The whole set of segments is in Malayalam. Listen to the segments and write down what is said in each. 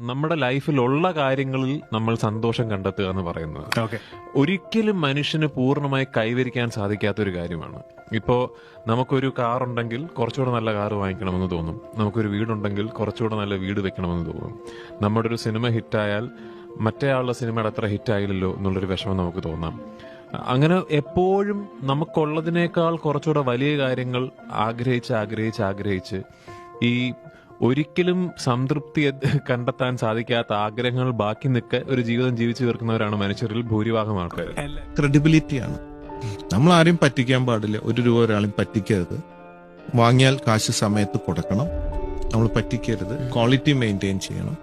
നമ്മുടെ ലൈഫിലുള്ള കാര്യങ്ങളിൽ നമ്മൾ സന്തോഷം കണ്ടെത്തുക എന്ന് പറയുന്നത്. ഒരിക്കലും മനുഷ്യന് പൂർണമായി കൈവരിക്കാൻ സാധിക്കാത്ത ഒരു കാര്യമാണ്. ഇപ്പോൾ നമുക്കൊരു കാർ ഉണ്ടെങ്കിൽ കുറച്ചുകൂടെ നല്ല കാർ വാങ്ങിക്കണമെന്ന് തോന്നും. നമുക്കൊരു വീടുണ്ടെങ്കിൽ കുറച്ചുകൂടെ നല്ല വീട് വെക്കണമെന്ന് തോന്നും. നമ്മുടെ ഒരു സിനിമ ഹിറ്റായാൽ മറ്റേ ആളുടെ സിനിമയുടെ അത്ര ഹിറ്റായില്ലല്ലോ എന്നുള്ളൊരു വിഷമം നമുക്ക് തോന്നാം. അങ്ങനെ എപ്പോഴും നമുക്കുള്ളതിനേക്കാൾ കുറച്ചുകൂടെ വലിയ കാര്യങ്ങൾ ആഗ്രഹിച്ച് ആഗ്രഹിച്ച് ആഗ്രഹിച്ച് ഈ ഒരിക്കലും സംതൃപ്തി കണ്ടെത്താൻ സാധിക്കാത്ത ആഗ്രഹങ്ങൾ ബാക്കി നിൽക്കെ ഒരു ജീവിതം ജീവിച്ചു തീർക്കുന്നവരാണ് മനുഷ്യരിൽ ഭൂരിഭാഗം ആൾക്കാർ. ക്രെഡിബിലിറ്റിയാണ് നമ്മൾ ആരെയും പറ്റിക്കാൻ പാടില്ല. ഒരു രൂപ ഒരാളെയും പറ്റിക്കരുത്. വാങ്ങിയാൽ കാശ് സമയത്ത് കൊടുക്കണം. നമ്മൾ പറ്റിക്കരുത്. ക്വാളിറ്റി മെയിന്റെയിൻ ചെയ്യണം.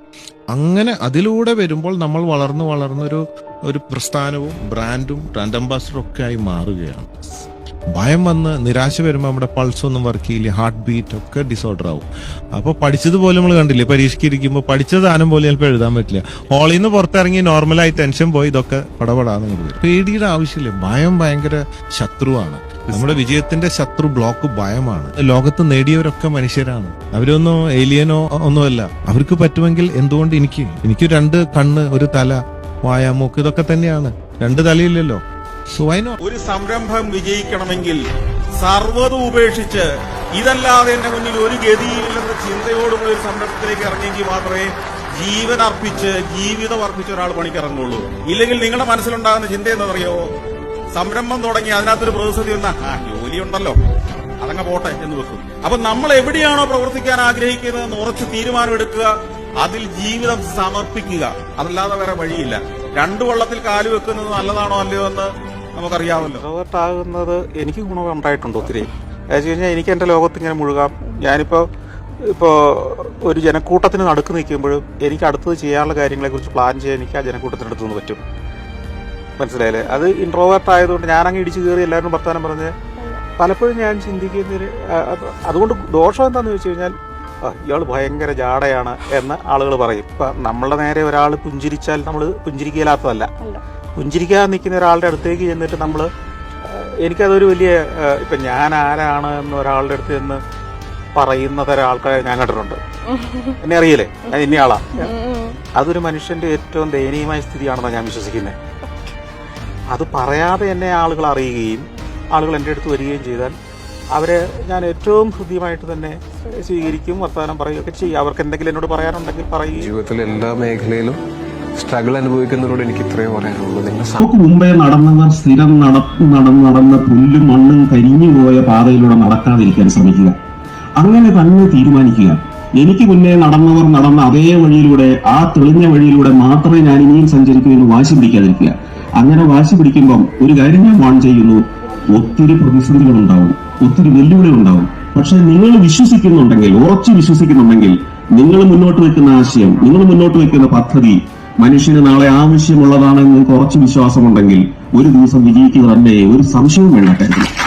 അങ്ങനെ അതിലൂടെ വരുമ്പോൾ നമ്മൾ വളർന്നു വളർന്നൊരു ഒരു പ്രസ്ഥാനവും ബ്രാൻഡും ബ്രാൻഡ് അംബാസഡറും ഒക്കെ ആയി മാറുകയാണ്. ഭയം വന്ന് നിരാശ വരുമ്പോൾ നമ്മുടെ പൾസ് ഒന്നും വർക്ക് ചെയ്യില്ല ഹാർട്ട് ബീറ്റ് ഒക്കെ ഡിസോർഡർ ആവും. അപ്പോൾ പഠിച്ചതുപോലെ നമ്മൾ കണ്ടില്ലേ പരീക്ഷയ്ക്ക് ഇരിക്കുമ്പോൾ പഠിച്ച സാധനം പോലെ ചിലപ്പോൾ എഴുതാൻ പറ്റില്ല. ഹോളിൽ നിന്ന് പുറത്തിറങ്ങി നോർമലായി ടെൻഷൻ പോയി ഇതൊക്കെ പടപടാന്ന് വരും. പേടിയുടെ ആവശ്യമില്ല ഭയം ഭയങ്കര ശത്രുവാണ്. നമ്മുടെ വിജയത്തിന്റെ ശത്രു ബ്ലോക്ക് ഭയമാണ്. ലോകത്ത് നേടിയവരൊക്കെ മനുഷ്യരാണ്. അവരൊന്നും ഏലിയനോ ഒന്നുമല്ല. അവർക്ക് പറ്റുമെങ്കിൽ എന്തുകൊണ്ട് എനിക്ക്? എനിക്ക് രണ്ട് കണ്ണ് ഒരു തല വായ മൂക്ക് ഇതൊക്കെ തന്നെയാണ്. രണ്ട് തലയില്ലല്ലോ. ഒരു സംരംഭം വിജയിക്കണമെങ്കിൽ സർവതും ഉപേക്ഷിച്ച് ഇതല്ലാതെ എന്റെ മുന്നിൽ ഒരു ഗതിയില്ലെന്ന ചിന്തയോടുകൂടി ഒരു സംരംഭത്തിലേക്ക് ഇറങ്ങിയെങ്കിൽ മാത്രമേ ജീവൻ അർപ്പിച്ച് ജീവിതം അർപ്പിച്ച് ഒരാൾ പണിക്കിറങ്ങുള്ളൂ. ഇല്ലെങ്കിൽ നിങ്ങളുടെ മനസ്സിലുണ്ടാകുന്ന ചിന്ത എന്താണെന്നറിയോ? സംരംഭം തുടങ്ങി അതിനകത്തൊരു പ്രതിസന്ധി വന്ന ആ ജോലിയുണ്ടല്ലോ. അതങ്ങ് പോട്ടെ എന്ന് വെക്കും. അപ്പൊ നമ്മൾ എവിടെയാണോ പ്രവർത്തിക്കാൻ ആഗ്രഹിക്കുന്നത് എന്ന് ഉറച്ച് തീരുമാനമെടുക്കുക അതിൽ ജീവിതം സമർപ്പിക്കുക. അതല്ലാതെ വേറെ വഴിയില്ല. രണ്ടു വള്ളത്തിൽ കാൽ വെക്കുന്നത് നല്ലതാണോ അല്ലയോ എന്ന് നമുക്കറിയാമല്ലോ. ഇൻട്രോവേർട്ട് ആകുന്നത് എനിക്ക് ഗുണമുണ്ടായിട്ടുണ്ട് ഒത്തിരി. വെച്ച് കഴിഞ്ഞാൽ എനിക്ക് എന്റെ ലോകത്ത് ഇങ്ങനെ മുഴുകാം. ഞാനിപ്പോൾ ഇപ്പോൾ ഒരു ജനക്കൂട്ടത്തിന് നടുക്ക് നിൽക്കുമ്പോഴും എനിക്ക് അടുത്തത് ചെയ്യാനുള്ള കാര്യങ്ങളെക്കുറിച്ച് പ്ലാൻ ചെയ്യാൻ എനിക്ക് ആ ജനക്കൂട്ടത്തിനടുത്ത് നിന്ന് പറ്റും. മനസ്സിലായില്ലേ? അത് ഇൻട്രോവേർട്ട് ആയതുകൊണ്ട് ഞാനങ്ങ് ഇടിച്ചു കയറി എല്ലാവരും വർത്താനം പറഞ്ഞ് പലപ്പോഴും ഞാൻ ചിന്തിക്കുന്ന അതുകൊണ്ട് ദോഷം എന്താണെന്ന് വെച്ച് കഴിഞ്ഞാൽ ഇയാൾ ഭയങ്കര ജാടയാണ് എന്ന് ആളുകൾ പറയും. ഇപ്പം നമ്മളുടെ നേരെ ഒരാൾ പുഞ്ചിരിച്ചാൽ നമ്മൾ പുഞ്ചിരിക്കലാത്തതല്ല പുഞ്ചിരിക്കാതെ നിൽക്കുന്ന ഒരാളുടെ അടുത്തേക്ക് ചെന്നിട്ട് നമ്മൾ എനിക്കതൊരു വലിയ ഇപ്പം ഞാൻ ആരാണ് എന്ന് ഒരാളുടെ അടുത്ത് ചെന്ന് പറയുന്ന തരം ആൾക്കാരെ ഞാൻ കണ്ടിട്ടുണ്ട്. എന്നെ അറിയില്ലേ? ഞാൻ ഇന്നയാളാ അതൊരു മനുഷ്യന്റെ ഏറ്റവും ദയനീയമായ സ്ഥിതിയാണെന്നാണ് ഞാൻ വിശ്വസിക്കുന്നത് അത് പറയാതെ എന്നെ ആളുകൾ അറിയുകയും ആളുകൾ എന്റെ അടുത്ത് വരികയും ചെയ്താൽ അവരെ ഞാൻ ഏറ്റവും ഹൃദ്യമായിട്ട് തന്നെ സ്വീകരിക്കും വർത്തമാനം പറയുകയൊക്കെ ചെയ്യും. അവർക്ക് എന്തെങ്കിലും എന്നോട് പറയാനുണ്ടെങ്കിൽ പറയും ജീവിതത്തിൽ എല്ലാ മേഖലയിലും സ്ട്രഗിൾ അനുഭവിക്കുന്നവരോട് എനിക്ക് ഇത്രയേ പറയാനുള്ളൂ. നമുക്ക് മുമ്പേ നടന്നവർ സ്ഥിരം നട നടന്ന് നടന്ന പുല്ലും മണ്ണും കരിഞ്ഞു പോയ പാതയിലൂടെ നടക്കാതിരിക്കാൻ ശ്രമിക്കുക. അങ്ങനെ തന്നെ തീരുമാനിക്കുക. എനിക്ക് മുന്നേ നടന്നവർ നടന്ന അതേ വഴിയിലൂടെ ആ തെളിഞ്ഞ വഴിയിലൂടെ മാത്രമേ ഞാൻ ഇനിയും സഞ്ചരിക്കൂ എന്ന് വാശി പിടിക്കാതിരിക്കുക. അങ്ങനെ വാശി പിടിക്കുമ്പം ഒരു കാര്യം ഞാൻ വാൺ ചെയ്യുന്നു. ഒത്തിരി പ്രതിസന്ധികൾ ഉണ്ടാവും. ഒത്തിരി വെല്ലുവിളി ഉണ്ടാവും. പക്ഷെ നിങ്ങൾ വിശ്വസിക്കുന്നുണ്ടെങ്കിൽ ഉറച്ചു വിശ്വസിക്കുന്നുണ്ടെങ്കിൽ നിങ്ങൾ മുന്നോട്ട് വെക്കുന്ന ആശയം നിങ്ങൾ മുന്നോട്ട് വെക്കുന്ന പദ്ധതി മനുഷ്യന് നാളെ ആവശ്യമുള്ളതാണെന്ന് കുറച്ച് വിശ്വാസമുണ്ടെങ്കിൽ ഒരു ദിവസം വിജയിക്കുക തന്നെ ഒരു സംശയവും വേണ്ട കാര്യത്തിൽ